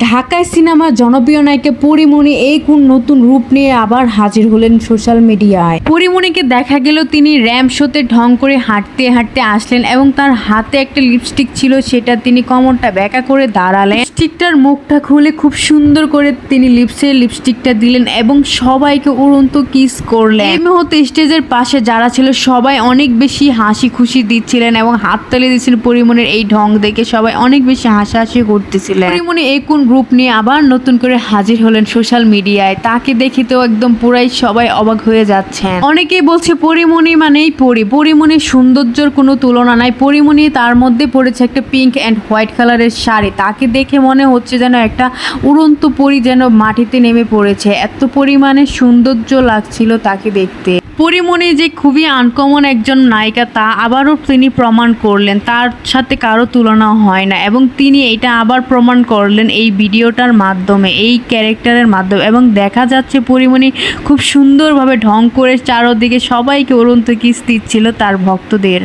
ঢাকায় সিনেমার জনপ্রিয় নায়িকা পরিমণি এই কোন নতুন রূপ নিয়ে আবার হাজির হলেন সোশ্যাল মিডিয়ায়? পরিমণিকে দেখা গেল তিনি র্যাম শোতে ঢং করে হাঁটতে হাঁটতে আসলেন এবং তার হাতে একটা লিপস্টিক ছিল, সেটা তিনি কমরটা ব্যাকা করে দাঁড়ালেন। লিপস্টিকটার মুখটা খুলে খুব সুন্দর করে তিনি লিপসে লিপস্টিকটা দিলেন এবং সবাইকে উড়ন্ত কিস করলেন। এই মুহূর্তে স্টেজের পাশে যারা ছিল, সবাই অনেক বেশি হাসি খুশি দিচ্ছিলেন এবং হাততালি দিচ্ছিলেন পরিমণির এই ঢং দেখে সবাই অনেক বেশি হাসাহাসি করতেছিলেন। পরিমণি এই কোন গ্রুপ নিয়ে আবার নতুন করে হাজির হলেন সোশ্যাল মিডিয়ায় তাকে দেখে তো একদম পুরাই সবাই অবাক হয়ে যাচ্ছেন। অনেকেই বলছে, পরিমণি মানেই পরি। পরিমণির সৌন্দর্যের কোনো তুলনা নাই। পরিমণি তার মধ্যে পড়েছে একটা পিঙ্ক অ্যান্ড হোয়াইট কালারের শাড়ি। তাকে দেখে মনে হচ্ছে যেন একটা উড়ন্ত পরি যেন মাটিতে নেমে পড়েছে। এত পরিমাণে সৌন্দর্য লাগছিল তাকে দেখতে। পরিমণি যে খুবই আনকমন একজন নায়িকা, তা আবারও তিনি প্রমাণ করলেন। তার সাথে কারও তুলনা হয় না এবং তিনি এটা আবার প্রমাণ করলেন এই ভিডিওটার মাধ্যমে, এই ক্যারেক্টারের মাধ্যমে এবং দেখা যাচ্ছে পরিমণি খুব সুন্দরভাবে ঢং করে চারোদিকে সবাইকে উড়ন্ত কিস দিচ্ছিল তার ভক্তদের।